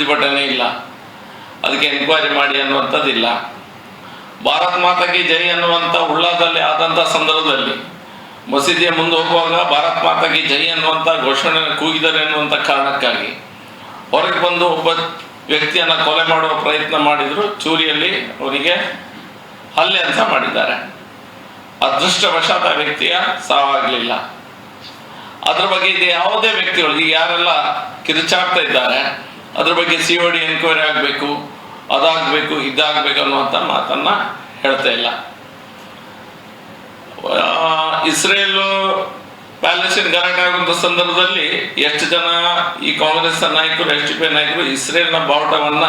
ಪ್ರತಿಭಟನೆ ಇಲ್ಲ. ಅದಕ್ಕೆ ಎನ್ಕ್ವೈರಿ ಮಾಡಿ ಅನ್ನುವಂಥದ್ದಿಲ್ಲ. ಭಾರತ್ ಮಾತಾಗಿ ಜೈ ಅನ್ನುವಂಥ ಉಳ್ಳಾದಲ್ಲಿ ಆದಂಥ ಸಂದರ್ಭದಲ್ಲಿ ಮಸೀದಿಯ ಮುಂದೆ ಹೋಗುವಾಗ ಭಾರತ್ ಮಾತಾಗಿ ಜೈ ಅನ್ನುವಂಥ ಘೋಷಣೆ ಕೂಗಿದರೆ ಅನ್ನುವಂಥ ಕಾರಣಕ್ಕಾಗಿ ಹೊರಗೆ ಬಂದು ಒಬ್ಬ ವ್ಯಕ್ತಿಯನ್ನ ಕೊಲೆ ಮಾಡುವ ಪ್ರಯತ್ನ ಮಾಡಿದ್ರು. ಚೂರಿಯಲ್ಲಿ ಅವರಿಗೆ ಹಲ್ಲೆ ಅಂತ ಮಾಡಿದ್ದಾರೆ. ಅದೃಷ್ಟವಶಾತ ವ್ಯಕ್ತಿಯ ಸಾವಾಗಲಿಲ್ಲ. ಅದ್ರ ಬಗ್ಗೆ ಇದು ಯಾವುದೇ ವ್ಯಕ್ತಿಗಳು, ಈಗ ಯಾರೆಲ್ಲ ಕಿರುಚಾಡ್ತಾ ಇದ್ದಾರೆ ಅದ್ರ ಬಗ್ಗೆ ಸಿ ಒ ಡಿ ಎನ್ಕ್ವೈರಿ ಆಗಬೇಕು, ಅದಾಗಬೇಕು ಇದಾಗಬೇಕು ಅನ್ನುವಂಥ ಮಾತನ್ನ ಹೇಳ್ತಾ ಇಲ್ಲ. ಇಸ್ರೇಲು ಪ್ಯಾಲೆಸ್ಟೈನ್ ಗಲಾಟೆ ಆಗುವಂಥ ಸಂದರ್ಭದಲ್ಲಿ ಎಷ್ಟು ಜನ ಈ ಕಾಂಗ್ರೆಸ್ ನಾಯಕರು ಎಚ್ ಪಿ ನಾಯಕರು ಇಸ್ರೇಲ್ನ ಬಾವುಟವನ್ನ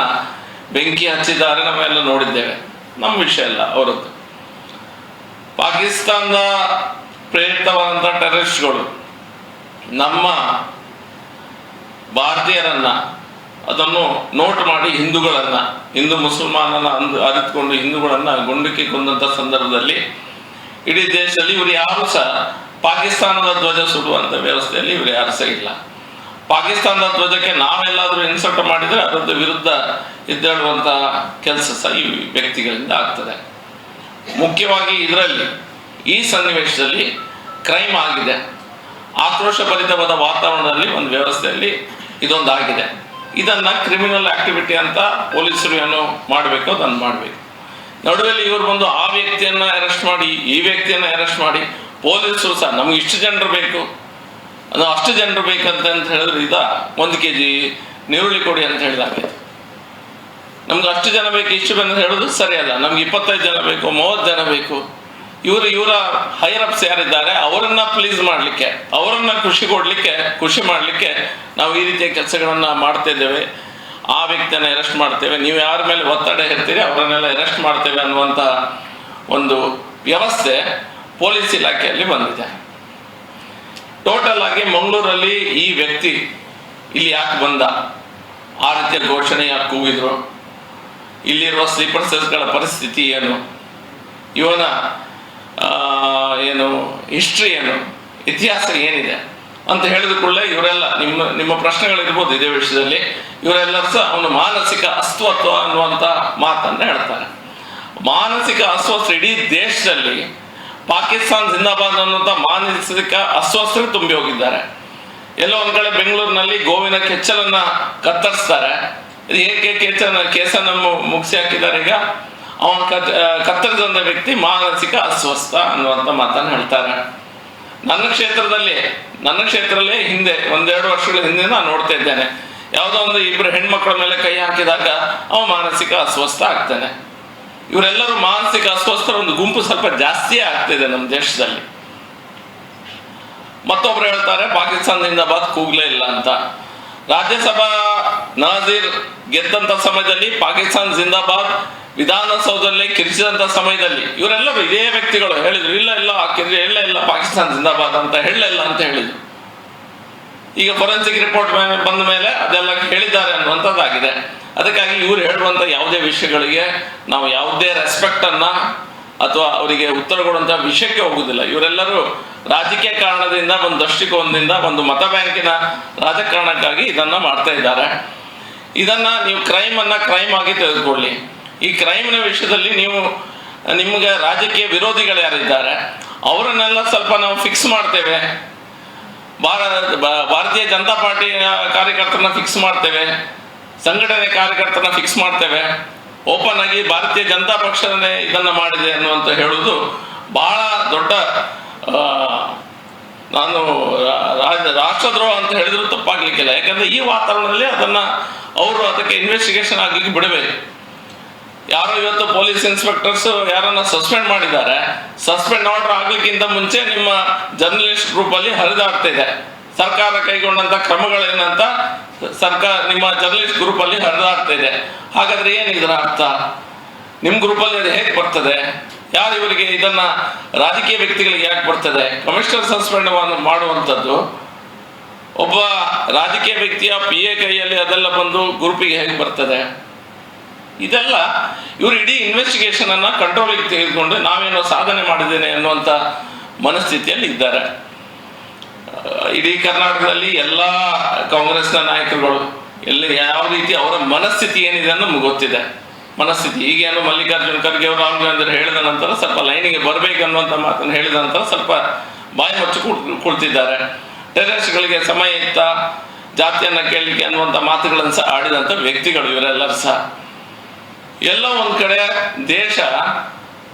ಬೆಂಕಿ ಹಚ್ಚಿದ್ದಾರೆ ನಾವೆಲ್ಲ ನೋಡಿದ್ದೇವೆ. ನಮ್ಮ ವಿಷಯ ಅಲ್ಲ, ಅವರದ್ದು. ಪಾಕಿಸ್ತಾನದ ಪ್ರೇರಿತವಾದಂಥ ಟೆರರಿಸ್ಟ್ಗಳು ನಮ್ಮ ಭಾರತೀಯರನ್ನ ಅದನ್ನು ನೋಟ್ ಮಾಡಿ ಹಿಂದೂಗಳನ್ನ, ಹಿಂದೂ ಮುಸಲ್ಮಾನನ ಅಂದು ಅರಿತುಕೊಂಡು ಹಿಂದೂಗಳನ್ನ ಗುಂಡಿಕ್ಕಿ ಕೊಂದಂತ ಸಂದರ್ಭದಲ್ಲಿ ಇಡೀ ದೇಶದಲ್ಲಿ ಇವರು ಯಾರು ಸಹ ಪಾಕಿಸ್ತಾನದ ಧ್ವಜ ಸುಡುವಂತ ವ್ಯವಸ್ಥೆಯಲ್ಲಿ ಇವರು ಯಾರು ಸಹ ಇಲ್ಲ. ಪಾಕಿಸ್ತಾನದ ಧ್ವಜಕ್ಕೆ ನಾವೆಲ್ಲಾದರೂ ಇನ್ಸಲ್ಟ್ ಮಾಡಿದ್ರೆ ಅದರ ವಿರುದ್ಧ ಎದ್ದೇಳುವಂತ ಕೆಲಸ ಸಹ ಈ ವ್ಯಕ್ತಿಗಳಿಂದ ಆಗ್ತದೆ. ಮುಖ್ಯವಾಗಿ ಇದರಲ್ಲಿ ಈ ಸನ್ನಿವೇಶದಲ್ಲಿ ಕ್ರೈಮ್ ಆಗಿದೆ. ಆಕ್ರೋಶ ಭರಿತವಾದ ವಾತಾವರಣದಲ್ಲಿ ಒಂದು ವ್ಯವಸ್ಥೆಯಲ್ಲಿ ಇದೊಂದು ಆಗಿದೆ ಇದನ್ನ ಕ್ರಿಮಿನಲ್ ಆಕ್ಟಿವಿಟಿ ಅಂತ ಪೊಲೀಸರು ಏನು ಮಾಡಬೇಕು, ಅದನ್ನು ಮಾಡಬೇಕು. ನಡುವೆಲ್ಲಿ ಇವರು ಬಂದು ಆ ವ್ಯಕ್ತಿಯನ್ನ ಅರೆಸ್ಟ್ ಮಾಡಿ, ಈ ವ್ಯಕ್ತಿಯನ್ನ ಅರೆಸ್ಟ್ ಮಾಡಿ, ಪೊಲೀಸರು ಸಹ ನಮ್ಗೆ ಇಷ್ಟು ಜನರು ಬೇಕು. ಅದು ಅಷ್ಟು ಜನರು ಬೇಕಂತ ಅಂತ ಹೇಳಿದ್ರೆ ಇದ ಒಂದು ಕೆ ಜಿ ನೀರುಳ್ಳಿ ಕೊಡಿ ಅಂತ ಹೇಳಿದಾಗಿದೆ ನಮ್ಗೆ ಅಷ್ಟು ಜನ ಬೇಕು, ಇಷ್ಟು ಜನ ಹೇಳೋದು ಸರಿಯಲ್ಲ. ನಮ್ಗೆ ಇಪ್ಪತ್ತೈದು ಜನ ಬೇಕು, ಮೂವತ್ತು ಜನ ಬೇಕು. ಇವರು ಇವರ ಹೈರಪ್ಸ್ ಯಾರಿದ್ದಾರೆ, ಅವರನ್ನ ಪ್ಲೀಸ್ ಮಾಡಲಿಕ್ಕೆ, ಅವರನ್ನ ಖುಷಿ ಕೊಡಲಿಕ್ಕೆ, ಖುಷಿ ಮಾಡಲಿಕ್ಕೆ ನಾವು ಈ ರೀತಿಯ ಕೆಲಸಗಳನ್ನು ಮಾಡ್ತಾ ಇದ್ದೇವೆ. ಆ ವ್ಯಕ್ತಿಯನ್ನ ಅರೆಸ್ಟ್ ಮಾಡ್ತೇವೆ. ನೀವು ಯಾರ ಮೇಲೆ ಒತ್ತಡ ಹೇಳ್ತೀರಿ ಅವರನ್ನೆಲ್ಲ ಅರೆಸ್ಟ್ ಮಾಡ್ತೇವೆ ಅನ್ನುವಂಥ ಒಂದು ವ್ಯವಸ್ಥೆ ಪೊಲೀಸ್ ಇಲಾಖೆಯಲ್ಲಿ ಬಂದಿದೆ. ಟೋಟಲ್ ಆಗಿ ಮಂಗಳೂರಲ್ಲಿ ಈ ವ್ಯಕ್ತಿ ಇಲ್ಲಿ ಯಾಕೆ ಬಂದ? ಆ ರೀತಿಯ ಘೋಷಣೆ ಯಾಕೆ ಕೂಗಿದ್ರು? ಇಲ್ಲಿರುವ ಸ್ಲೀಪರ್ ಸೆಲ್ಸ್ಗಳ ಪರಿಸ್ಥಿತಿ ಏನು? ಇವನ ಏನು ಹಿಸ್ಟ್ರಿ ಏನು, ಇತಿಹಾಸ ಏನಿದೆ ಅಂತ ಹೇಳಿದ ಕೂಡಲೇ ಇವರೆಲ್ಲ ನಿಮ್ಮ ನಿಮ್ಮ ಪ್ರಶ್ನೆಗಳಿರ್ಬೋದು ಇದೇ ವಿಷಯದಲ್ಲಿ. ಇವರೆಲ್ಲರೂ ಸಹ ಅವನು ಮಾನಸಿಕ ಅಸ್ವತ್ವ ಅನ್ನುವಂಥ ಮಾತನ್ನು ಹೇಳ್ತಾರೆ. ಮಾನಸಿಕ ಅಸ್ವಸ್ಥ ಇಡೀ ದೇಶದಲ್ಲಿ ಪಾಕಿಸ್ತಾನ್, ಜಿಂದಾಬಾದ್ ಅನ್ನುವಂಥ ಮಾನಸಿಕ ಅಸ್ವಸ್ಥರು ತುಂಬಿ ಹೋಗಿದ್ದಾರೆ. ಎಲ್ಲೋ ಒಂದ್ ಕಡೆ ಬೆಂಗಳೂರಿನಲ್ಲಿ ಗೋವಿನ ಕೆಚ್ಚಲನ್ನ ಕತ್ತರಿಸ್ತಾರೆ. ಇದು ಏಕೆ ಕೇಸನ್ನು ಮು- ಮುಗಿಸಿ ಹಾಕಿದ್ದಾರೆ ಈಗ? ಅವನ ಕತ್ ಕತ್ತರಿದೊಂದ ವ್ಯಕ್ತಿ ಮಾನಸಿಕ ಅಸ್ವಸ್ಥ ಅನ್ನುವಂಥ ಮಾತನ್ನು ಹೇಳ್ತಾರೆ. ನನ್ನ ಕ್ಷೇತ್ರದಲ್ಲಿ ನನ್ನ ಕ್ಷೇತ್ರದಲ್ಲಿ ಹಿಂದೆ, ಒಂದೆರಡು ವರ್ಷಗಳ ಹಿಂದೆ ನಾನು ನೋಡ್ತಾ ಇದ್ದೇನೆ. ಯಾವುದೋ ಒಂದು ಇಬ್ಬರು ಹೆಣ್ಮಕ್ಳ ಮೇಲೆ ಕೈ ಹಾಕಿದಾಗ ಅವ ಮಾನಸಿಕ ಅಸ್ವಸ್ಥ ಆಗ್ತಾನೆ. ಇವರೆಲ್ಲರೂ ಮಾನಸಿಕ ಅಸ್ವಸ್ಥರ ಒಂದು ಗುಂಪು ಸ್ವಲ್ಪ ಜಾಸ್ತಿಯೇ ಆಗ್ತಿದೆ ನಮ್ಮ ದೇಶದಲ್ಲಿ. ಮತ್ತೊಬ್ರು ಹೇಳ್ತಾರೆ, ಪಾಕಿಸ್ತಾನದಿಂದ ಬಾತ್ ಕೂಗ್ಲೇ ಇಲ್ಲ ಅಂತ. ರಾಜ್ಯಸಭಾ ನಜೀರ್ ಗೆದ್ದಂತ ಸಮಯದಲ್ಲಿ, ಪಾಕಿಸ್ತಾನ ಜಿಂದಾಬಾದ್ ವಿಧಾನಸೌಧದಲ್ಲಿ ಕಿರಿಸಿದಂತ ಸಮಯದಲ್ಲಿ ಇವರೆಲ್ಲರೂ ಇದೇ ವ್ಯಕ್ತಿಗಳು ಹೇಳಿದ್ರು, ಇಲ್ಲ ಇಲ್ಲ ಕಿರಿ ಇಲ್ಲ ಇಲ್ಲ, ಪಾಕಿಸ್ತಾನ ಜಿಂದಾಬಾದ್ ಅಂತ ಹೇಳಲಿಲ್ಲ ಅಂತ ಹೇಳಿದ್ರು. ಈಗ ಫೊರೆನ್ಸಿಕ್ ರಿಪೋರ್ಟ್ ಬಂದ ಮೇಲೆ ಅದೆಲ್ಲ ಹೇಳಿದ್ದಾರೆ ಅನ್ನುವಂಥದ್ದಾಗಿದೆ. ಅದಕ್ಕಾಗಿ ಇವರು ಹೇಳುವಂಥ ಯಾವುದೇ ವಿಷಯಗಳಿಗೆ ನಾವು ಯಾವುದೇ ರೆಸ್ಪೆಕ್ಟ್ ಅನ್ನ ಅಥವಾ ಅವರಿಗೆ ಉತ್ತರ ಕೊಡುವಂಥ ವಿಷಯಕ್ಕೆ ಹೋಗುವುದಿಲ್ಲ. ಇವರೆಲ್ಲರೂ ರಾಜಕೀಯ ಕಾರಣದಿಂದ, ಒಂದು ದೃಷ್ಟಿಕೋನದಿಂದ, ಒಂದು ಮತ ಬ್ಯಾಂಕಿನ ರಾಜಕಾರಣಕ್ಕಾಗಿ ಇದನ್ನ ಮಾಡ್ತಾ ಇದ್ದಾರೆ. ಇದನ್ನ ನೀವು ಕ್ರೈಮ್ ಅನ್ನ ಕ್ರೈಮ್ ಆಗಿ ತೆಗೆದುಕೊಳ್ಳಿ. ಈ ಕ್ರೈಮ್ನ ವಿಷಯದಲ್ಲಿ ನೀವು, ನಿಮಗೆ ರಾಜಕೀಯ ವಿರೋಧಿಗಳು ಯಾರಿದ್ದಾರೆ, ಅವರನ್ನೆಲ್ಲ ಸ್ವಲ್ಪ ನಾವು ಫಿಕ್ಸ್ ಮಾಡ್ತೇವೆ. ಭಾರತ ಭಾರತೀಯ ಜನತಾ ಪಾರ್ಟಿಯ ಕಾರ್ಯಕರ್ತರನ್ನ ಫಿಕ್ಸ್ ಮಾಡ್ತೇವೆ. ಸಂಘಟನೆ ಕಾರ್ಯಕರ್ತರನ್ನ ಫಿಕ್ಸ್ ಮಾಡ್ತೇವೆ. ಓಪನ್ ಆಗಿ ಭಾರತೀಯ ಜನತಾ ಪಕ್ಷನೇ ಇದನ್ನ ಮಾಡಿದೆ ಅನ್ನುವಂತ ಹೇಳುವುದು ಬಹಳ ದೊಡ್ಡ ನಾನು ರಾಷ್ಟ್ರದ್ರೋಹ ಅಂತ ಹೇಳಿದ್ರು ತಪ್ಪಾಗ್ಲಿಕ್ಕಿಲ್ಲ. ಯಾಕಂದ್ರೆ ಈ ವಾತಾವರಣದಲ್ಲಿ ಅದನ್ನ ಅವರು ಅದಕ್ಕೆ ಇನ್ವೆಸ್ಟಿಗೇಷನ್ ಆಗಲಿಕ್ಕೆ ಬಿಡಬೇಕು. ಯಾರೋ ಇವತ್ತು ಪೊಲೀಸ್ ಇನ್ಸ್ಪೆಕ್ಟರ್ಸ್ ಯಾರನ್ನ ಸಸ್ಪೆಂಡ್ ಮಾಡಿದ್ದಾರೆ ಸಸ್ಪೆಂಡ್ ಆರ್ಡರ್ ಆಗ್ಲಿಕ್ಕಿಂತ ಮುಂಚೆ ನಿಮ್ಮ ಜರ್ನಲಿಸ್ಟ್ ಗ್ರೂಪ್ ಅಲ್ಲಿ ಹರಿದಾಡ್ತಾ ಇದೆ. ಸರ್ಕಾರ ಕೈಗೊಂಡಂತ ಕ್ರಮಗಳೇನಂತ ಸರ್ಕಾರ ನಿಮ್ಮ ಜರ್ನಲಿಸ್ಟ್ ಗ್ರೂಪ್ ಅಲ್ಲಿ ಹರಿದಾಡ್ತಾ ಇದೆ. ಹಾಗಾದ್ರೆ ಏನು ಇದರ ಅರ್ಥ? ನಿಮ್ ಗ್ರೂಪ್ ಅಲ್ಲಿ ಅದು ಹೇಗೆ ಬರ್ತದೆ? ಯಾರು ಇವರಿಗೆ ಇದನ್ನ ರಾಜಕೀಯ ವ್ಯಕ್ತಿಗಳಿಗೆ ಯಾಕೆ ಬರ್ತದೆ? ಕಮಿಷನರ್ ಸಸ್ಪೆಂಡ್ ಮಾಡುವಂಥದ್ದು ಒಬ್ಬ ರಾಜಕೀಯ ವ್ಯಕ್ತಿಯ ಪಿ ಎ ಕೈಯಲ್ಲಿ ಅದೆಲ್ಲ ಬಂದು ಗ್ರೂಪಿಗೆ ಹೇಗೆ ಬರ್ತದೆ? ಇದೆಲ್ಲ ಇವರು ಇಡೀ ಇನ್ವೆಸ್ಟಿಗೇಷನ್ ಅನ್ನ ಕಂಟ್ರೋಲಿಗೆ ತೆಗೆದುಕೊಂಡು ನಾವೇನೋ ಸಾಧನೆ ಮಾಡಿದ್ದೇನೆ ಅನ್ನುವಂಥ ಮನಸ್ಥಿತಿಯಲ್ಲಿ ಇದ್ದಾರೆ. ಇಡೀ ಕರ್ನಾಟಕದಲ್ಲಿ ಎಲ್ಲ ಕಾಂಗ್ರೆಸ್ನ ನಾಯಕರುಗಳು, ಎಲ್ಲಿ ಯಾವ ರೀತಿ ಅವರ ಮನಸ್ಥಿತಿ ಏನಿದೆ ಅನ್ನೋ ಗೊತ್ತಿದೆ. ಮನಸ್ಥಿತಿ ಈಗೇನು ಮಲ್ಲಿಕಾರ್ಜುನ ಖರ್ಗೆ ಅವರು ರಾಹುಲ್ ಗಾಂಧಿ ಹೇಳಿದ ನಂತರ ಸ್ವಲ್ಪ ಲೈನಿಗೆ ಬರಬೇಕು ಅನ್ನುವಂಥ ಮಾತನ್ನು ಹೇಳಿದ ನಂತರ ಸ್ವಲ್ಪ ಬಾಯಿ ಮುಚ್ಚಿ ಕುಳ್ ಕುಳ್ತಿದ್ದಾರೆ. ಟೆರರಿಸ್ಟ್ಗಳಿಗೆ ಸಮಯ ಇತ್ತ ಜಾತಿಯನ್ನು ಕೇಳಲಿಕ್ಕೆ ಅನ್ನುವಂಥ ಮಾತುಗಳನ್ನು ಸಹ ಆಡಿದಂಥ ವ್ಯಕ್ತಿಗಳು ಇವರೆಲ್ಲರೂ ಸಹ. ಎಲ್ಲ ಒಂದು ಕಡೆ ದೇಶ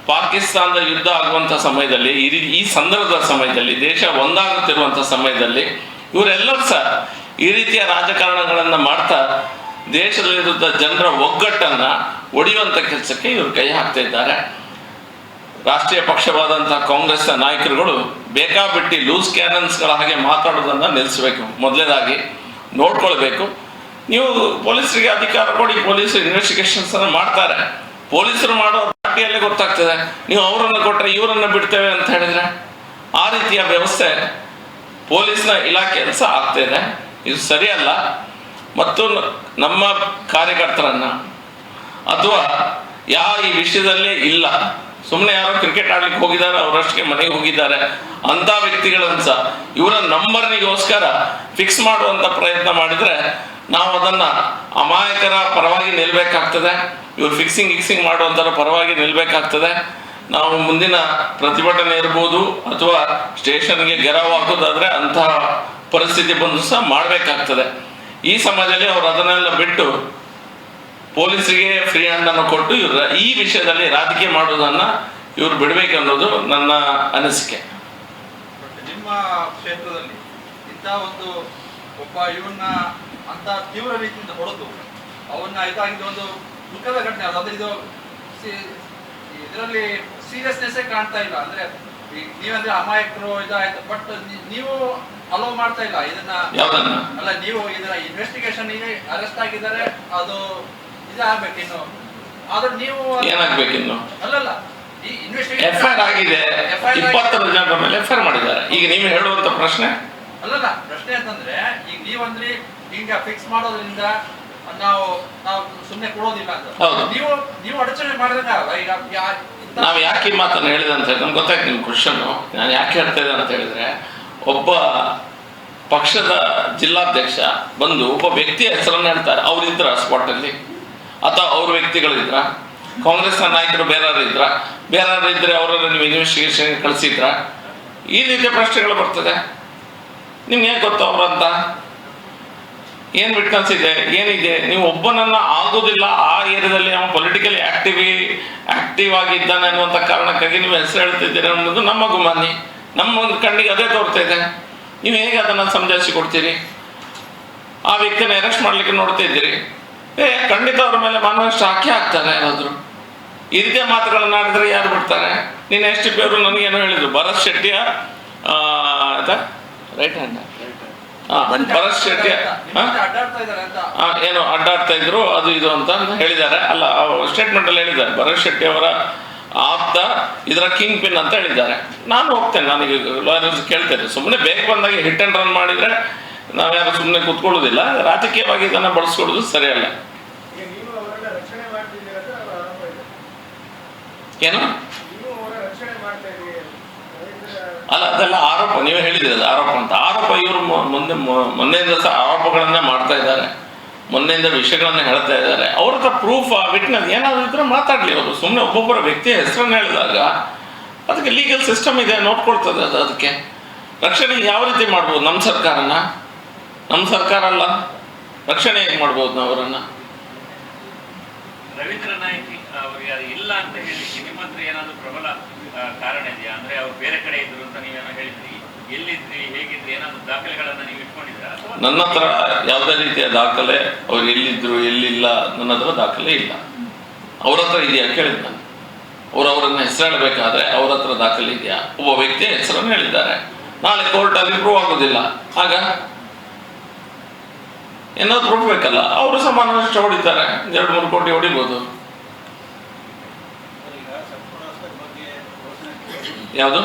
ಪಾಕಿಸ್ತಾನದ ಯುದ್ಧ ಆಗುವಂಥ ಸಮಯದಲ್ಲಿ, ಈ ಈ ಸಂದರ್ಭದ ಸಮಯದಲ್ಲಿ, ದೇಶ ಒಂದಾಗುತ್ತಿರುವಂಥ ಸಮಯದಲ್ಲಿ ಇವರೆಲ್ಲರೂ ಸಹ ಈ ರೀತಿಯ ರಾಜಕಾರಣಗಳನ್ನು ಮಾಡ್ತಾ ದೇಶದ ವಿರುದ್ಧ ಜನರ ಒಗ್ಗಟ್ಟನ್ನ ಒಡೆಯುವಂಥ ಕೆಲಸಕ್ಕೆ ಇವರು ಕೈ ಹಾಕ್ತಾ ಇದ್ದಾರೆ. ರಾಷ್ಟ್ರೀಯ ಪಕ್ಷವಾದಂತಹ ಕಾಂಗ್ರೆಸ್ನ ನಾಯಕರುಗಳು ಬೇಕಾಬಿಟ್ಟಿ ಲೂಸ್ ಕ್ಯಾನನ್ಸ್ಗಳ ಹಾಗೆ ಮಾತಾಡೋದನ್ನ ನಿಲ್ಲಿಸಬೇಕು. ಮೊದಲನೇದಾಗಿ ನೋಡ್ಕೊಳ್ಬೇಕು. ನೀವು ಪೊಲೀಸರಿಗೆ ಅಧಿಕಾರ ಕೊಡಿ, ಪೊಲೀಸ್ ಇನ್ವೆಸ್ಟಿಗೇಷನ್ಸ್ ಅನ್ನ ಮಾಡ್ತಾರೆ. ಪೊಲೀಸರು ಮಾಡೋ ದಾಟಿಯಲ್ಲೇ ಗೊತ್ತಾಗ್ತದೆ. ನೀವು ಅವರನ್ನು ಕೊಟ್ಟರೆ ಇವರನ್ನು ಬಿಡ್ತೇವೆ ಅಂತ ಹೇಳಿದ್ರೆ? ಆ ರೀತಿಯ ವ್ಯವಸ್ಥೆ ಪೊಲೀಸ್ನ ಇಲಾಖೆಯಲ್ಲಿ ಸಹ ಆಗ್ತಾ ಇದೆ. ಇದು ಸರಿಯಲ್ಲ. ಮತ್ತು ನಮ್ಮ ಕಾರ್ಯಕರ್ತರನ್ನ ಅಥವಾ ಯಾ ಈ ವಿಷಯದಲ್ಲಿ ಇಲ್ಲ ಸುಮ್ಮನೆ ಯಾರೋ ಕ್ರಿಕೆಟ್ ಆಡ್ಲಿಕ್ಕೆ ಹೋಗಿದ್ದಾರೆ ಅವರಷ್ಟಕ್ಕೆ ಮನೆಗೆ ಹೋಗಿದ್ದಾರೆ. ಅಂತ ವ್ಯಕ್ತಿಗಳನ್ನು ಸಹ ಇವರ ನಂಬರ್ನಿಗೋಸ್ಕರ ಫಿಕ್ಸ್ ಮಾಡುವಂತ ಪ್ರಯತ್ನ ಮಾಡಿದ್ರೆ ನಾವು ಅದನ್ನ ಅಮಾಯಕರ ಪರವಾಗಿ ನಿಲ್ಬೇಕಾಗ್ತದೆ. ಇವ್ರು ಫಿಕ್ಸಿಂಗ್ ಫಿಕ್ಸಿಂಗ್ ಮಾಡುವಂತರ ಪರವಾಗಿ ನಿಲ್ಬೇಕಾಗ್ತದೆ. ನಾವು ಮುಂದಿನ ಪ್ರತಿಭಟನೆ ಇರ್ಬೋದು ಅಥವಾ ಸ್ಟೇಷನ್ಗೆ ಗೆರವು ಹಾಕೋದಾದ್ರೆ ಅಂತಹ ಪರಿಸ್ಥಿತಿ ಬಂದು ಸಹ ಮಾಡಬೇಕಾಗ್ತದೆ. ಈ ಸಮಯದಲ್ಲಿ ಅವರು ಅದನ್ನೆಲ್ಲ ಬಿಟ್ಟು ಪೊಲೀಸರಿಗೆ ಫ್ರೀ ಹ್ಯಾಂಡ್ ಅನ್ನು ಕೊಟ್ಟು ಇವ್ರ ಈ ವಿಷಯದಲ್ಲಿ ರಾಜಕೀಯ ಮಾಡೋದನ್ನ ಇವ್ರು ಬಿಡಬೇಕು ಅನ್ನೋದು ನನ್ನ ಅನಿಸಿಕೆ. ನಿಮ್ಮ ಕ್ಷೇತ್ರದಲ್ಲಿ ಇಂಥ ಒಂದು ಒಬ್ಬ ಇವನ್ನ ಅಂತ ತೀವ್ರ ರೀತಿಯಿಂದ ಹೊಡೆದು ಅವನ್ನ ಇದಾಗಿದ್ದು ಒಂದು ದುಃಖದ ಘಟನೆ ಅದು ಅಂದ್ರೆ ಇದು ಇದರಲ್ಲಿ ಸೀರಿಯಸ್ನೆಸ್ ಕಾಣ್ತಾ ಇಲ್ಲ. ಅಂದ್ರೆ ನೀವಂದ್ರೆ ಅಮಾಯಕರು ಇದಾಯ್ತು ಬಟ್ ನೀವು ಅಲೋ ಮಾಡ್ತಾ ಇಲ್ಲ. ಇದನ್ನ ಅಲ್ಲ ನೀವು ಇದನ್ನ ಇನ್ವೆಸ್ಟಿಗೇಷನ್ ಅರೆಸ್ಟ್ ಆಗಿದ್ದಾರೆ ಅದು ಇದಾಗಬೇಕು ಇನ್ನು. ಆದ್ರೆ ನೀವು ಏನಾಗ್ಬೇಕಿನ್ನು ಅಲ್ಲಲ್ಲ ಎಫ್ ಐ ಆಗಿದೆ. ಇಪ್ಪತ್ತರ ಜನರ ಮೇಲೆ ಎಫ್ ಐ ಆರ್ ಮಾಡಿದ್ದಾರೆ. ಈಗ ನೀವು ಹೇಳುವಂತ ಪ್ರಶ್ನೆ? ಅಲ್ಲಲ್ಲ ಪ್ರಶ್ನೆ ಅಂತಂದ್ರೆ ಈಗ ನೀವಂದ್ರಿ ಈಗ ಫಿಕ್ಸ್ ಮಾಡೋದ್ರಿಂದ ನಾವು ನಾವು ಸುಮ್ಮನೆ ಕೊಡೋದಿಲ್ಲ ಅಂತ. ನೀವು ನೀವು ಅಡಚಣೆ ಮಾಡಿದ್ರೆ ಈಗ ನಾವು ಯಾಕೆ ಈ ಮಾತನ್ನು ಹೇಳಿದೆ ಅಂತ ಹೇಳಿದ್ರೆ ನಮ್ಗೆ ಗೊತ್ತಾಯ್ತು ನಿಮ್ಮ ಕ್ವಶನ್ ನಾನು ಯಾಕೆ ಹೇಳ್ತಾ ಇದ್ದೆ ಅಂತ ಹೇಳಿದ್ರೆ ಒಬ್ಬ ಪಕ್ಷದ ಜಿಲ್ಲಾಧ್ಯಕ್ಷ ಬಂದು ಒಬ್ಬ ವ್ಯಕ್ತಿಯ ಹೆಸರನ್ನು ಹೇಳ್ತಾರೆ. ಅವರಿದ್ರ ಸ್ಪಾಟ್ ಅಲ್ಲಿ. ಅಥವಾ ಅವ್ರ ವ್ಯಕ್ತಿಗಳಿದ್ರ? ನ ನಾಯಕರು ಬೇರೆಯವರು ಇದ್ರ ಬೇರೆಯವರು ಇದ್ರೆ ಅವರನ್ನು ನೀವು ಇನ್ವೆಸ್ಟಿಗೇಷನ್ ಕಳಿಸಿದ್ರ? ಈ ರೀತಿಯ ಪ್ರಶ್ನೆಗಳು ಬರ್ತದೆ. ನಿಮ್ಗೆ ಏನು ಗೊತ್ತು ಅವರಂತ ಏನು ಇದೆ ಏನಿದೆ? ನೀವು ಒಬ್ಬನನ್ನ ಆಗೋದಿಲ್ಲ ಆ ಏರಿಯಾದಲ್ಲಿ ಅವನು ಪೊಲಿಟಿಕಲಿ ಆಕ್ಟಿವ್ ಆಕ್ಟಿವ್ ಆಗಿದ್ದಾನೆ ಅನ್ನುವಂಥ ಕಾರಣಕ್ಕಾಗಿ ನೀವು ಹೆಸರು ಹೇಳ್ತಿದ್ದೀರಿ ಅನ್ನೋದು ನಮ್ಮ ಗುಮಾನಿ ನಮ್ಮ ಒಂದು ಕಣ್ಣಿಗೆ ಅದೇ ತೋರ್ತಾ ಇದೆ. ನೀವು ಹೇಗೆ ಅದನ್ನ ಸಮಜಾಯಿಸಿ ಕೊಡ್ತೀರಿ? ಆ ವ್ಯಕ್ತಿನ ಅರೆಸ್ಟ್ ಮಾಡ್ಲಿಕ್ಕೆ ನೋಡ್ತಾ ಇದ್ದೀರಿ. ಏ ಖಂಡಿತ ಅವ್ರ ಮೇಲೆ ಮಾನವಷ್ಟು ಹಾಕಿ ಹಾಕ್ತಾರೆ ಏನಾದ್ರು ಈ ರೀತಿಯ ಮಾತುಗಳನ್ನ ಆಡಿದ್ರೆ ಯಾರು ಬಿಡ್ತಾರೆ? ನೀನು ಎಷ್ಟು ಟಿ ಪಿ ಅವರು ನನಗೇನೋ ಹೇಳಿದ್ರು. ಭರತ್ ಶೆಟ್ಟಿಯ ರೈಟ್ ಹ್ಯಾಂಡ್ ಭರತ್ ಆ, ಏನೋ ಅಡ್ಡಾಡ್ತಾ ಇದ್ರು ಅದು ಇದು ಅಂತ ಹೇಳಿದ್ದಾರೆ. ಅಲ್ಲ ಸ್ಟೇಟ್ಮೆಂಟ್ ಅಲ್ಲಿ ಹೇಳಿದ್ದಾರೆ. ಭರತ್ ಶೆಟ್ಟಿ ಅವರ ಆಪ್ತ ಇದರ ಕಿಂಗ್ ಪಿನ್ ಅಂತ ಹೇಳಿದ್ದಾರೆ. ನಾನು ಹೋಗ್ತೇನೆ ನನಗೆ ಲಾಯರ್ ಕೇಳ್ತೇನೆ ಸುಮ್ಮನೆ ಬೇಗ ಬಂದಾಗ ಹಿಟ್ ಅಂಡ್ ರನ್ ಮಾಡಿದ್ರೆ ನಾವ್ಯಾರು ಸುಮ್ಮನೆ ಕೂತ್ಕೊಳ್ಳೋದಿಲ್ಲ. ರಾಜಕೀಯವಾಗಿ ಇದನ್ನು ಬಳಸ್ಕೊಳ್ಳೋದು ಸರಿಯಲ್ಲ. ಏನು? ಅಲ್ಲ, ಅದೆಲ್ಲ ಆರೋಪ. ನೀವು ಹೇಳಿದ್ರಿ ಆರೋಪ ಅಂತ. ಆರೋಪ ಇವರು ಮುಂದೆ ಮೊನ್ನೆಯಿಂದ ಸಹ ಆರೋಪಗಳನ್ನ ಮಾಡ್ತಾ ಇದ್ದಾರೆ. ಮೊನ್ನೆಯಿಂದ ವಿಷಯಗಳನ್ನ ಹೇಳ್ತಾ ಇದ್ದಾರೆ. ಅವ್ರ ಹತ್ರ ಪ್ರೂಫ್ ವಿಟ್ನೆಸ್ ಏನಾದ್ರು ಇದ್ರೆ ಮಾತಾಡ್ಲಿ ಅವರು. ಸುಮ್ಮನೆ ಒಬ್ಬೊಬ್ಬರ ವ್ಯಕ್ತಿಯ ಹೆಸರನ್ನ ಹೇಳಿದಾಗ ಅದಕ್ಕೆ ಲೀಗಲ್ ಸಿಸ್ಟಮ್ ಇದೆ, ನೋಡ್ಕೊಳ್ತದೆ ಅದು ಅದಕ್ಕೆ. ರಕ್ಷಣೆ ಯಾವ ರೀತಿ ಮಾಡ್ಬೋದು ನಮ್ಮ ಸರ್ಕಾರನ? ನಮ್ಮ ಸರ್ಕಾರ ಅಲ್ಲ ರಕ್ಷಣೆ ಹೇಗೆ ಮಾಡ್ಬೋದು ನಾವು ಅವರನ್ನ ರವೀಂದ್ರ ನಾಯಕ್ ಅವ್ರಿಗೆ ಇಲ್ಲ ಅಂತ ಹೇಳಿ ನಿಮ್ಮ ಹತ್ರ ಏನಾದ್ರು ಪ್ರಬಲ ಕಾರಣ ಇದೆಯಾ? ಅಂದ್ರೆ ಅವ್ರು ಬೇರೆ ಕಡೆ ಇದ್ರು ಅಂತ ನೀವೇನೋ ಹೇಳಿದ್ರಿ. ಎಲ್ಲಿದ್ರಿ? ಹೇಗಿದ್ರಿ? ಏನಾದ್ರು ದಾಖಲೆಗಳನ್ನ ನೀವು ಇಟ್ಕೊಂಡಿದ್ರ ಅಥವಾ ನನ್ನ ಹತ್ರ ಯಾವುದೇ ರೀತಿಯ ದಾಖಲೆ ಅವ್ರು ಎಲ್ಲಿದ್ರು ಎಲ್ಲಿಲ್ಲ ನನ್ನ ಹತ್ರ ದಾಖಲೆ ಇಲ್ಲ. ಅವ್ರ ಹತ್ರ ಇದೆಯಾ? ಕೇಳಿದ್ ನಾನು. ಅವ್ರು ಅವರನ್ನ ಹೆಸರು ಹೇಳಬೇಕಾದ್ರೆ ಅವ್ರ ಹತ್ರ ದಾಖಲೆ ಇದೆಯಾ? ಒಬ್ಬ ವ್ಯಕ್ತಿಯ ಹೆಸರನ್ನು ಹೇಳಿದ್ದಾರೆ. ನಾಳೆ ಕೋರ್ಟ್ ಅಲ್ಲಿ ಪ್ರೂವ್ ಆಗೋದಿಲ್ಲ. ಆಗ ಏನಾದ್ರು ಕೊಡ್ಬೇಕಲ್ಲ ಬೇಕಲ್ಲ ಅವರು ಸಮಾನವಷ್ಟು ಹೊಡಿತಾರೆ ಎರಡು, ಮೂರು ಕೋಟಿ ಹೊಡಿಬೋದು. ಯಾವುದು?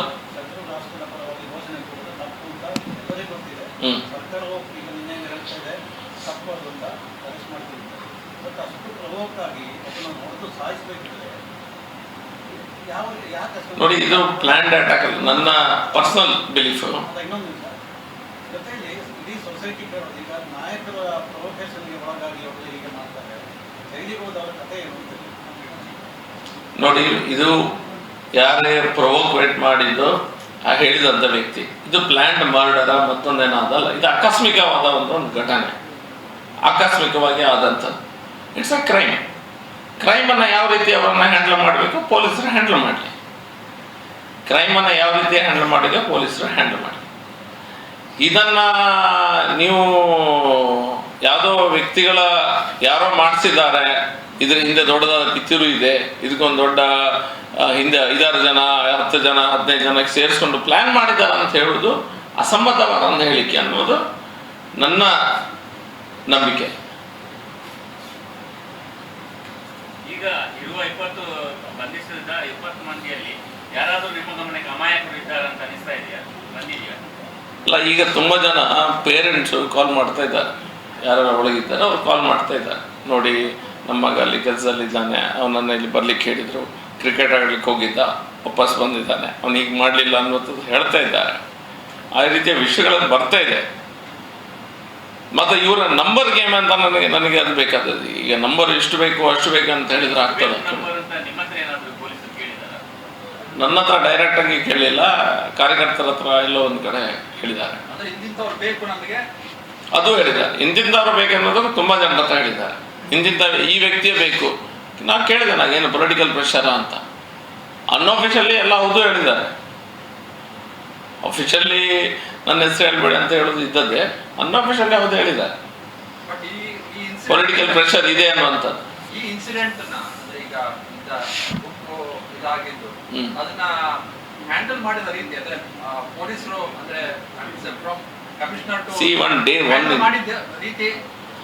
ನೋಡಿ, ಇದು ಪ್ಲಾನ್ ಅಟ್ಯಾಕ್ ಅಲ್ಲ ನನ್ನ ಪರ್ಸನಲ್ ಬಿಲೀಫ್ ಸೊಸೈಟಿ ಈಗ ಅವರು ಹೀಗೆ ಮಾಡ್ತಾರೆ. ಕಥೆ ನೋಡಿ, ಇದು ಯಾರೇ ಪ್ರೊವೋಕ್ವೇಟ್ ಮಾಡಿದ್ದು ಆ ಹೇಳಿದಂಥ ವ್ಯಕ್ತಿ. ಇದು ಪ್ಲ್ಯಾಂಡ್ ಮರ್ಡರ ಮತ್ತೊಂದೇನಾದಲ್ಲ, ಇದು ಆಕಸ್ಮಿಕವಾದ ಒಂದು ಒಂದು ಘಟನೆ. ಆಕಸ್ಮಿಕವಾಗಿ ಆದಂಥದ್ದು. ಇಟ್ಸ್ ಅ ಕ್ರೈಮ್ ಕ್ರೈಮನ್ನು ಯಾವ ರೀತಿ ಅವರನ್ನ ಹ್ಯಾಂಡಲ್ ಮಾಡಬೇಕು? ಪೊಲೀಸರು ಹ್ಯಾಂಡಲ್ ಮಾಡಲಿ. ಕ್ರೈಮನ್ನು ಯಾವ ರೀತಿ ಹ್ಯಾಂಡಲ್ ಮಾಡಿದ್ರೆ ಪೊಲೀಸರು ಹ್ಯಾಂಡಲ್ ಮಾಡಿ ಇದನ್ನ ನೀವು ಯಾವುದೋ ವ್ಯಕ್ತಿಗಳ ಯಾರೋ ಮಾಡಿಸಿದ್ದಾರೆ, ಇದ್ರ ಹಿಂದೆ ದೊಡ್ಡದಾದ ಕಿತ್ತೂರು ಇದೆ, ಇದಕ್ಕೊಂದು ದೊಡ್ಡ ಹಿಂದೆ ಐದಾರು ಜನ ಹತ್ತು ಜನ, ಹದಿನೈದು ಜನಕ್ಕೆ ಸೇರಿಸ್ಕೊಂಡು ಪ್ಲಾನ್ ಮಾಡಿದ್ದಾರೆ ಅಂತ ಹೇಳುವುದು ಅಸಮ್ಮತವಾದ ಒಂದು ಹೇಳಿಕೆ ಅನ್ನೋದು ನನ್ನ ನಂಬಿಕೆ. ಈಗ ಇರುವ ಇಪ್ಪತ್ತು ಬಂಧಿಸಿದ ಇಪ್ಪತ್ತು ಮಂದಿಯಲ್ಲಿ ಯಾರಾದರೂ ನಿಮ್ಮ ಗಮನಕ್ಕೆ ಅಮಾಯಕರು ಇದ್ದಾರೆ ಅಂತ ಅನಿಸ್ತಾ ಇದೆಯಾ? ಬಂದಿದೆಯಾ? ಅಲ್ಲ ಈಗ ತುಂಬ ಜನ ಪೇರೆಂಟ್ಸು ಕಾಲ್ ಮಾಡ್ತಾ ಇದ್ದಾರೆ. ಯಾರು ಒಳಗಿದ್ದಾರೆ, ಅವ್ರು ಕಾಲ್ ಮಾಡ್ತಾ ಇದ್ದಾರೆ. ನೋಡಿ, ನಮ್ಮ ಮಗ ಅಲ್ಲಿ ಕೆಲಸದಲ್ಲಿದ್ದಾನೆ ಅವನನ್ನು ಇಲ್ಲಿ ಬರ್ಲಿಕ್ಕೆ ಹೇಳಿದರು. ಕ್ರಿಕೆಟ್ ಆಡಲಿಕ್ಕೆ ಹೋಗಿದ್ದ, ವಾಪಸ್ ಬಂದಿದ್ದಾನೆ. ಅವ್ನು ಈಗ ಮಾಡಲಿಲ್ಲ ಅನ್ನೋದು ಹೇಳ್ತಾ ಇದ್ದಾರೆ. ಆ ರೀತಿಯ ವಿಷಯಗಳನ್ನು ಬರ್ತಾ ಇದೆ. ಮತ್ತು ಇವರ ನಂಬರ್ ಗೇಮ್ ಅಂತ ನನಗೆ ನನಗೆ ಅದು ಬೇಕಾದದ್ದು. ಈಗ ನಂಬರ್ ಎಷ್ಟು ಬೇಕು, ಅಷ್ಟು ಬೇಕು ಅಂತ ಹೇಳಿದ್ರೆ ಆಗ್ತದೆ ನಂಬರ್ ಅಂತ ನಿಮ್ಮ ಹತ್ರ ಏನಾದರೂ ಪೊಲೀಸರು ಕೇಳಿದಾರ ನನ್ನ ಹತ್ರ ಡೈರೆಕ್ಟಾಗಿ ಕೇಳಿಲ್ಲ ಕಾರ್ಯಕರ್ತರ ಹತ್ರ ಎಲ್ಲೋ ಒಂದ್ ಕಡೆ ಹೇಳಿದ್ದಾರೆ. ಅದು ಹೇಳಿದ್ದಾರೆ. ಇಂತಿಂದವರು ಬೇಕೆನ್ನೋದನ್ನು ತುಂಬ ಜನ ಹತ್ರ ಹೇಳಿದ್ದಾರೆ. ಹಿಂದಿಂದ ಈ ವ್ಯಕ್ತಿಯೇ ಬೇಕು. ನಾನು ಕೇಳಿದೆ ನಾಗೇನು ಪೊಲಿಟಿಕಲ್ ಪ್ರೆಷರ ಅಂತ. ಅನ್ಅಫಿಷಿಯಲಿ ಎಲ್ಲ ಹೌದು ಹೇಳಿದ್ದಾರೆ. ಅಫಿಷಿಯಲಿ ನನ್ನ ಹೆಸರು ಹೇಳ್ಬೇಡಿ ಅಂತ ಹೇಳೋದು ಇದ್ದದ್ದೇ ಅನ್ಅಫಿಷಿಯಲಿ ಹೌದು ಹೇಳಿದ್ದಾರೆ. ಪೊಲಿಟಿಕಲ್ ಪ್ರೆಷರ್ ಇದೆ ಅನ್ನುವಂಥದ್ದು. ಇದಾಗಿದ್ದು. ಅದನ್ನ ಹ್ಯಾಂಡಲ್ ಮಾಡಿದ ರೀತಿ ಅಂದ್ರೆ ಪೊಲೀಸರು ಅಂದ್ರೆ ಫ್ರಮ್ ಕಮಿಷನರ್ ಮಾಡಿದ ರೀತಿ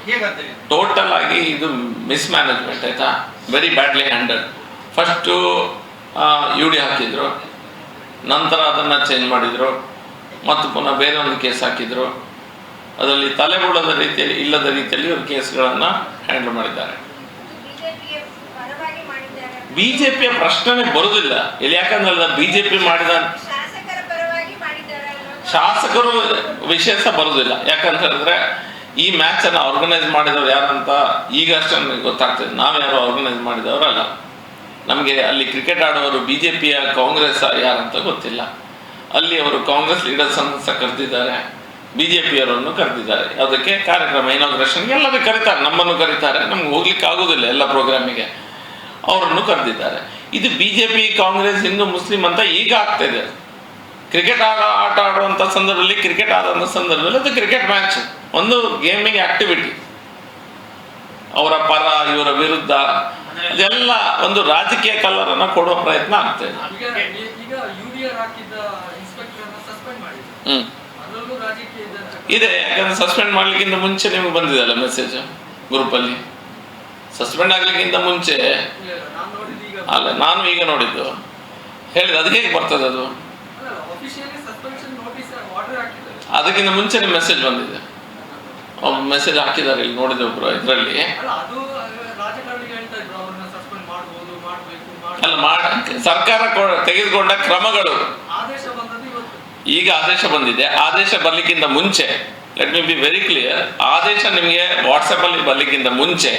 ಹೇಗಂತೀವಿ ಟೋಟಲ್ ಆಗಿ ಇದು ಮಿಸ್ಮ್ಯಾನೇಜ್ಮೆಂಟ್ ಆಯ್ತಾ? Very badly handle first U D ಹಾಕಿದ್ರು. ನಂತರ ಅದನ್ನು ಚೇಂಜ್ ಮಾಡಿದರು. ಮತ್ತು ಪುನಃ ಬೇರೆ ಒಂದು ಕೇಸ್ ಹಾಕಿದರು. ಅದರಲ್ಲಿ ತಲೆಗೂಡದ ರೀತಿಯಲ್ಲಿ ಇಲ್ಲದ ರೀತಿಯಲ್ಲಿ ಇವರು ಕೇಸ್ಗಳನ್ನು ಹ್ಯಾಂಡಲ್ ಮಾಡಿದ್ದಾರೆ. ಮಾಡಿದ್ದಾರೆ ಬಿ ಜೆ ಪಿಯ ಪ್ರಶ್ನೆ ಬರುವುದಿಲ್ಲ ಇಲ್ಲಿ ಯಾಕಂದ್ರೆ ಬಿ ಜೆ ಪಿ ಮಾಡಿದ ಶಾಸಕರ ವಿಶೇಷ ಬರೋದಿಲ್ಲ. ಬರುವುದಿಲ್ಲ ಯಾಕಂತ ಹೇಳಿದ್ರೆ ಈ ಮ್ಯಾಚ್ ಅನ್ನ ಆರ್ಗನೈಸ್ ಮಾಡಿದವರು ಯಾರಂತ ಈಗ ಅಷ್ಟೇ ನನಗೆ ಗೊತ್ತಾಗ್ತದೆ. ನಾವ್ಯಾರು ಆರ್ಗನೈಸ್ ಮಾಡಿದವರಲ್ಲ ನಮಗೆ ಅಲ್ಲಿ. ಕ್ರಿಕೆಟ್ ಆಡುವವರು ಬಿ ಜೆ ಪಿಯ ಕಾಂಗ್ರೆಸ್ ಯಾರಂತ ಗೊತ್ತಿಲ್ಲ. ಅಲ್ಲಿ ಅವರು ಕಾಂಗ್ರೆಸ್ ಲೀಡರ್ಸ್ ಅನ್ನು ಸಹ ಕರೆದಿದ್ದಾರೆ. ಬಿ ಜೆ ಪಿಯವರನ್ನು ಕರೆದಿದ್ದಾರೆ. ಅದಕ್ಕೆ ಕಾರ್ಯಕ್ರಮ ಇನಾಗ್ರೇಷನ್ಗೆ ಎಲ್ಲರೂ ಕರೀತಾರೆ. ನಮ್ಮನ್ನು ಕರೀತಾರೆ. ನಮ್ಗೆ ಹೋಗ್ಲಿಕ್ಕೆ ಆಗೋದಿಲ್ಲ ಎಲ್ಲ ಪ್ರೋಗ್ರಾಮಿಗೆ ಅವರನ್ನು ಕರೆದಿದ್ದಾರೆ. ಇದು B J P Congress Hindu Muslim ಅಂತ ಈಗ ಆಗ್ತಿದೆ ಕ್ರಿಕೆಟ್ ಆಡ ಆಟ ಆಡುವಂಥ ಸಂದರ್ಭದಲ್ಲಿ ಕ್ರಿಕೆಟ್ ಆದಂಥ ಸಂದರ್ಭದಲ್ಲಿ ಅದು ಕ್ರಿಕೆಟ್ ಮ್ಯಾಚ್ ಒಂದು ಗೇಮಿಂಗ್ ಆಕ್ಟಿವಿಟಿ ಅವರ ಪರ ಇವರ ವಿರುದ್ಧ. ಅದೆಲ್ಲ ಒಂದು ರಾಜಕೀಯ ಕಲರನ್ನು ಕೊಡುವ ಪ್ರಯತ್ನ ಆಗ್ತಾ ಹ್ಮ್. ಇದೆ ಅಂತ ಇದೆ ಯಾಕಂದ್ರೆ ಸಸ್ಪೆಂಡ್ ಮಾಡ್ಲಿಕ್ಕಿಂತ ಮುಂಚೆ ನಿಮ್ಗೆ ಬಂದಿದಲ್ಲ ಮೆಸೇಜ್ ಗ್ರೂಪಲ್ಲಿ ಸಸ್ಪೆಂಡ್ ಆಗ್ಲಿಕ್ಕಿಂತ ಮುಂಚೆ ಅಲ್ಲ, ನಾನು ಈಗ ನೋಡಿದ್ದು. ಹೇಳಿದ ಅದು ಹೇಗೆ ಬರ್ತದೆ ಅದು? ಅದಕ್ಕಿಂತ ಮುಂಚೆ ನಿಮ್ಮ ಮೆಸೇಜ್ ಬಂದಿದೆ. ಮೆಸೇಜ್ ಹಾಕಿದ್ದಾರೆ ಇಲ್ಲಿ, ನೋಡಿದ ಒಬ್ರು ಇದರಲ್ಲಿ. ಅಲ್ಲ, ಮಾಡ, ಸರ್ಕಾರ ತೆಗೆದುಕೊಂಡ ಕ್ರಮಗಳು. ಈಗ ಆದೇಶ ಬಂದಿದೆ. ಆದೇಶ ಬರ್ಲಿಕ್ಕಿಂತ ಮುಂಚೆ let me be very clear ಆದೇಶ ನಿಮಗೆ ವಾಟ್ಸಪ್ ಅಲ್ಲಿ ಬರ್ಲಿಕ್ಕಿಂತ ಮುಂಚೆ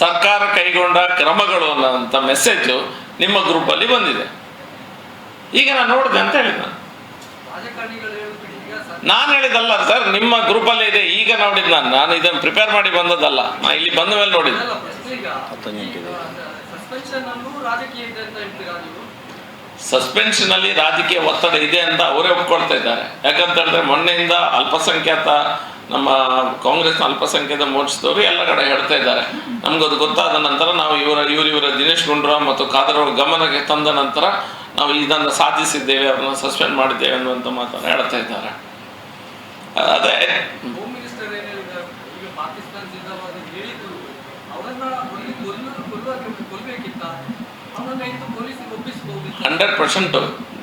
ಸರ್ಕಾರ ಕೈಗೊಂಡ ಕ್ರಮಗಳು ಅನ್ನೋಂಥ ಮೆಸೇಜ್ ನಿಮ್ಮ ಗ್ರೂಪಲ್ಲಿ ಬಂದಿದೆ. ಈಗ ನಾನು ನೋಡಿದೆ ಅಂತ ಹೇಳಿದ ನಾನು. ಹೇಳಿದಲ್ಲ ಸರ್ ನಿಮ್ಮ ಗ್ರೂಪಲ್ಲೇ ಅಲ್ಲಿ ಇದೆ ಈಗ ನೋಡಿದ್ ನಾನು. ನಾನು ಇದನ್ನು ಪ್ರಿಪೇರ್ ಮಾಡಿ ಬಂದದ್ದಲ್ಲ. ನಾ ಇಲ್ಲಿ ಬಂದ ಮೇಲೆ ನೋಡಿದ್ದೆ. ಅಲ್ಲ ಸಸ್ಪೆನ್ಷನ್ ಅನ್ನು ರಾಜಕೀಯ ಇದೆ ಅಂತ ಹೇಳ್ತೀರಾ ಸಸ್ಪೆನ್ಷನ್ ಅಲ್ಲಿ ರಾಜಕೀಯ ಒತ್ತಡ ಇದೆ ಅಂತ ಅವರೇ ಒಪ್ಕೊಳ್ತಾ ಇದ್ದಾರೆ. ಯಾಕಂತ ಹೇಳಿದ್ರೆ ಮೊನ್ನೆಯಿಂದ ಅಲ್ಪಸಂಖ್ಯಾತ ನಮ್ಮ ಕಾಂಗ್ರೆಸ್ನ ಅಲ್ಪಸಂಖ್ಯಾತ ಮೋರ್ಚದವರು ಎಲ್ಲ ಕಡೆ ಹೇಳ್ತಾ ಇದ್ದಾರೆ. ನಮ್ಗದು ಗೊತ್ತಾದ ನಂತರ ನಾವು ಇವರ ಇವರು ಇವರ ದಿನೇಶ್ ಗುಂಡೂರಾವ್ ಮತ್ತು ಖಾದರ್ ಅವರ ಗಮನಕ್ಕೆ ತಂದ ನಂತರ ನಾವು ಇದನ್ನು ಸಾಧಿಸಿದ್ದೇವೆ ಅವ್ರನ್ನ ಸಸ್ಪೆಂಡ್ ಮಾಡಿದ್ದೇವೆ ಅನ್ನುವಂಥ ಮಾತನ್ನು ಹೇಳ್ತಾ ಇದ್ದಾರೆ. ಅದೇ ಹಂಡ್ರೆಡ್ ಪರ್ಸೆಂಟ್.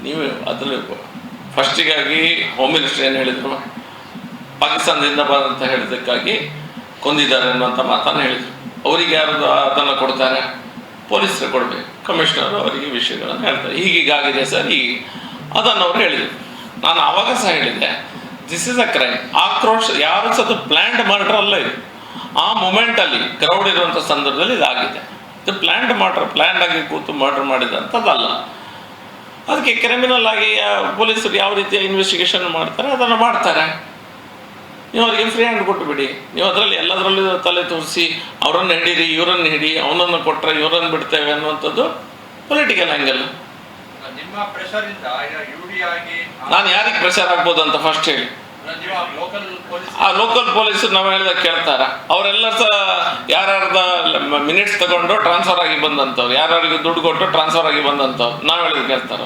ನೀವು ಅದರಲ್ಲಿ ಫಸ್ಟಿಗಾಗಿ ಹೋಮ್ ಮಿನಿಸ್ಟರ್ ಏನು ಹೇಳಿದರು? ಪಾಕಿಸ್ತಾನದಿಂದ ಬಂದಂತ ಹೇಳಿದ್ದಕ್ಕಾಗಿ ಕೊಂದಿದ್ದಾರೆ ಅನ್ನುವಂಥ ಮಾತನ್ನು ಹೇಳಿದರು. ಅವರಿಗೆ ಯಾರು ಅದನ್ನು ಕೊಡ್ತಾರೆ? ಪೊಲೀಸರು ಕೊಡಬೇಕು. ಕಮಿಷನರ್ ಅವರಿಗೆ ವಿಷಯಗಳನ್ನು ಹೇಳ್ತಾರೆ. ಹೀಗೀಗಾಗಿದೆ ಸರ್ ಈ ಅದನ್ನು ಅವ್ರು ಹೇಳಿದರು. ನಾನು ಆವಾಗ ಸಹ ಹೇಳಿದ್ದೆ ದಿಸ್ ಇಸ್ ಅ ಕ್ರೈಮ್ ಆಕ್ರೋಶ, ಯಾರು ಸಹ ಅದು ಪ್ಲ್ಯಾಂಡ್ ಮರ್ಡರ್ ಅಲ್ಲ ಇದು. ಆ ಮೂಮೆಂಟಲ್ಲಿ ಕ್ರೌಡ್ ಇರುವಂಥ ಸಂದರ್ಭದಲ್ಲಿ ಇದಾಗಿದೆ. ಇದು ಪ್ಲ್ಯಾಂಡ್ ಮರ್ಡರ್ ಪ್ಲ್ಯಾಂಡ್ ಆಗಿ ಕೂತು ಮರ್ಡರ್ ಮಾಡಿದಂಥದ್ದಲ್ಲ ಅದಕ್ಕೆ ಕ್ರಿಮಿನಲ್ ಆಗಿ ಪೊಲೀಸರು ಯಾವ ರೀತಿಯ ಇನ್ವೆಸ್ಟಿಗೇಷನ್ ಮಾಡ್ತಾರೆ, ಅದನ್ನು ಮಾಡ್ತಾರೆ. ನೀವು ಅವರಿಗೆ ಫ್ರೀ ಹ್ಯಾಂಡ್ ಕೊಟ್ಟು ಬಿಡಿ ನೀವು ಅದರಲ್ಲಿ ಎಲ್ಲದರಲ್ಲೂ ತಲೆ ತೋರಿಸಿ ಅವರನ್ನು ಹಿಡೀರಿ ಇವರನ್ನು ಹಿಡಿ ಅವನನ್ನು ಕೊಟ್ಟರೆ ಇವರನ್ನು ಬಿಡ್ತೇವೆ ಅನ್ನುವಂಥದ್ದು ಪೊಲಿಟಿಕಲ್ ಆ್ಯಂಗಲ್ ನಾನು ಯಾರಿಗೆ ಪ್ರೆಷರ್ ಆಗ್ಬೋದು ಅಂತ ಫಸ್ಟ್ ಹೇಳಿ. ಆ ಲೋಕಲ್ ಪೊಲೀಸ್ ನಾವು ಹೇಳಿದಾಗ ಕೇಳ್ತಾರ. ಅವರೆಲ್ಲ ಸಹ ಯಾರ್ಯಾರ್ದ ಮಿನಿಟ್ಸ್ ತಗೊಂಡು ಟ್ರಾನ್ಸ್ಫರ್ ಆಗಿ ಬಂದಂಥವ್ರು ಯಾರ್ಯಾರಿಗೆ ದುಡ್ಡು ಕೊಟ್ಟು ಟ್ರಾನ್ಸ್ಫರ್ ಆಗಿ ಬಂದಂಥವ್ರು ನಾವು ಹೇಳಿದ್ ಕೇಳ್ತಾರ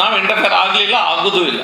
ನಾವು ಇಂಟರ್ಫೇರ್ ಆಗಲಿಲ್ಲ ಆಗೋದೂ ಇಲ್ಲ.